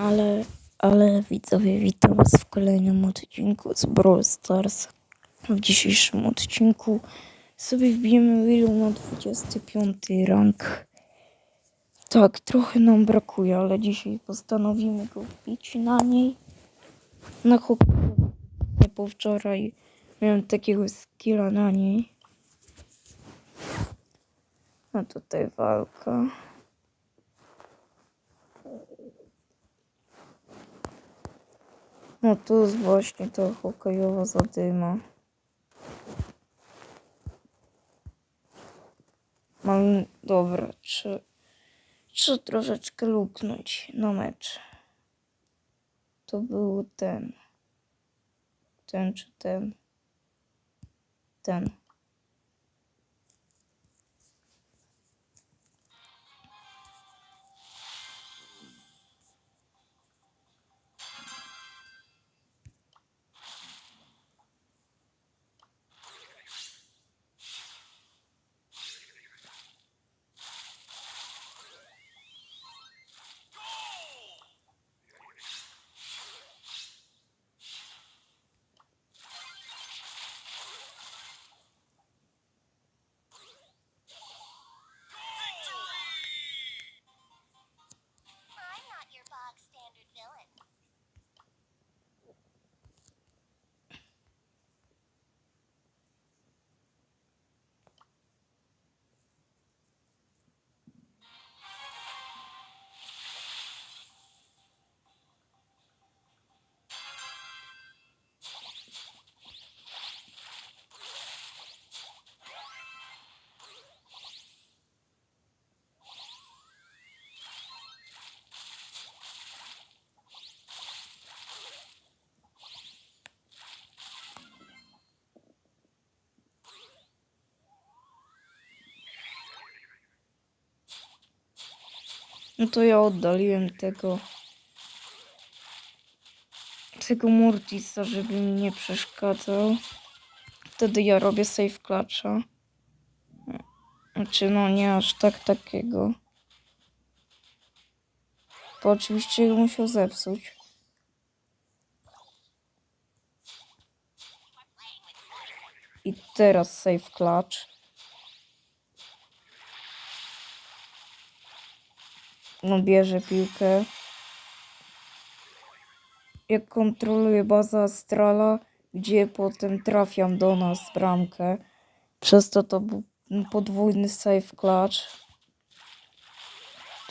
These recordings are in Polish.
Ale, ale widzowie, witam was w kolejnym odcinku z Brawl Stars. W dzisiejszym odcinku sobie wbijemy Willow na 25 rank. Tak, trochę nam brakuje, ale dzisiaj postanowimy go wbić na niej. Na chłop... Nie po wczoraj miałem takiego skilla na niej. A tutaj walka. No tu jest właśnie ta hokejowa zadyma. Mam, dobra, czy, czy troszeczkę luknąć na mecz. To był ten. Ten czy ten. Ten. No to ja oddaliłem tego. Tego Mortisa, żeby mi nie przeszkadzał. Wtedy ja robię save clutcha. Znaczy, no nie aż tak takiego. Bo oczywiście go musiał zepsuć. I teraz save clutch. No bierze piłkę. Jak kontroluję bazę Astrala, gdzie potem trafiam do nas bramkę. Przez to to był podwójny save clutch.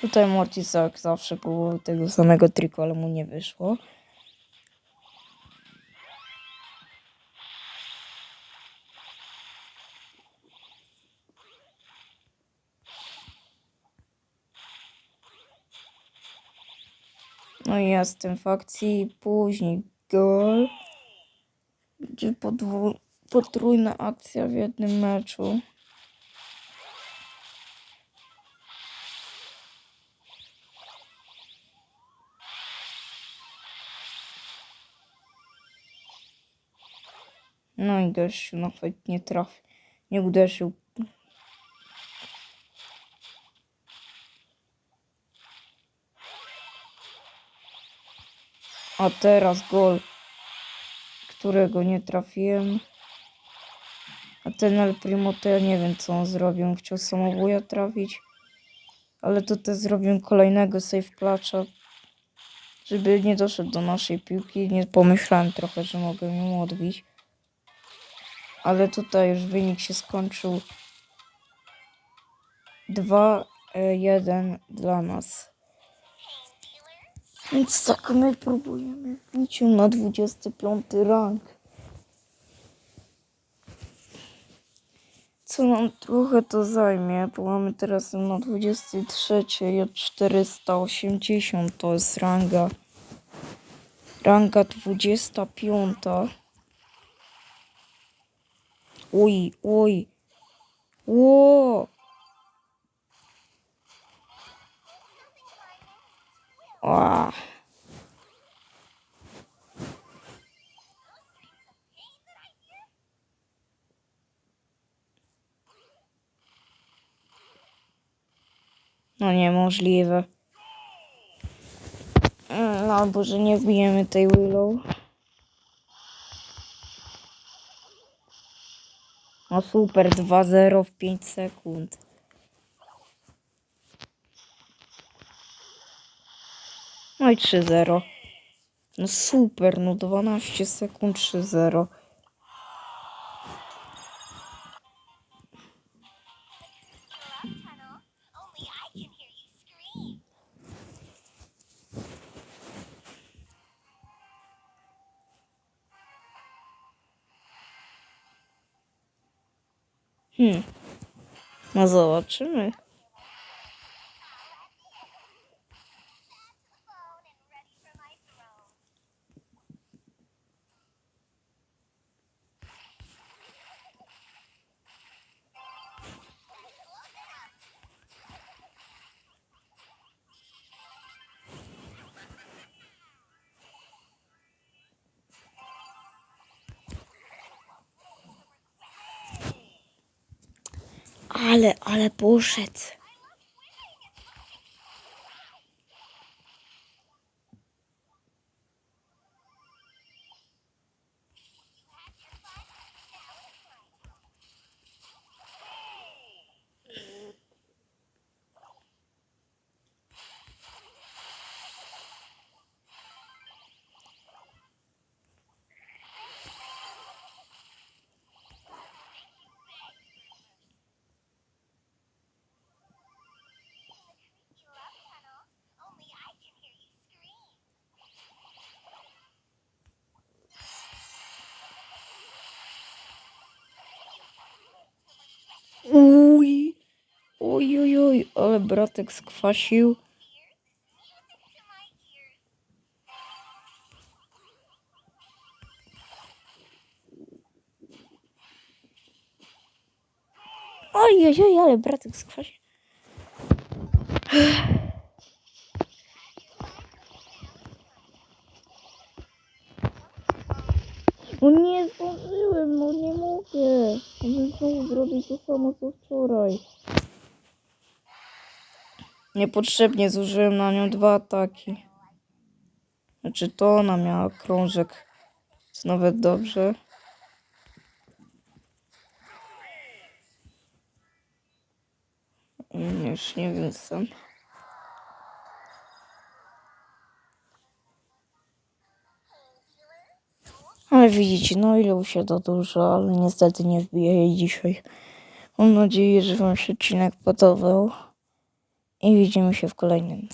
Tutaj Mortis jak zawsze próbował tego samego triku, ale mu nie wyszło. No i jestem w akcji, później gol, gdzie podwó- potrójna akcja w jednym meczu. No i gościu nawet nie trafił, nie uderzył. A teraz gol, którego nie trafiłem. A ten El Primo to ja nie wiem co on zrobił. Chciał samobuja trafić. Ale tutaj zrobił kolejnego save clutcha. Żeby nie doszedł do naszej piłki. Nie pomyślałem trochę, że mogę ją odbić. Ale tutaj już wynik się skończył. 2-1 dla nas. Więc tak my próbujemy wbić na 25 rank. Co nam trochę to zajmie, bo mamy teraz na 23 i od 480 to jest ranga. Ranga 25. Oj, oj. Ło! Ła. No niemożliwe. Eee, No albo, że nie wbijemy tej Willow. No super, 2-0 w 5 sekund. No i 3-0. No super, no 12 sekund 3-0. tunnel. Only I can hear you scream. Hmm. No zobaczymy. Ale, ale poszedł. Oj, ale bratek skwasił. Music to my ears. Oj, oj, oj, ale bratek skwasił. No nie zdążyłem, no nie. Mogę znowu zrobić to samo co wczoraj. Niepotrzebnie zużyłem na nią dwa ataki. Znaczy to ona miała krążek. Jest nawet dobrze. Już nie wiem sam. Ale widzicie, no ile to dużo, ale niestety nie wbiję jej dzisiaj. Mam nadzieję, że Wam się odcinek podobał. I widzimy się w kolejnym.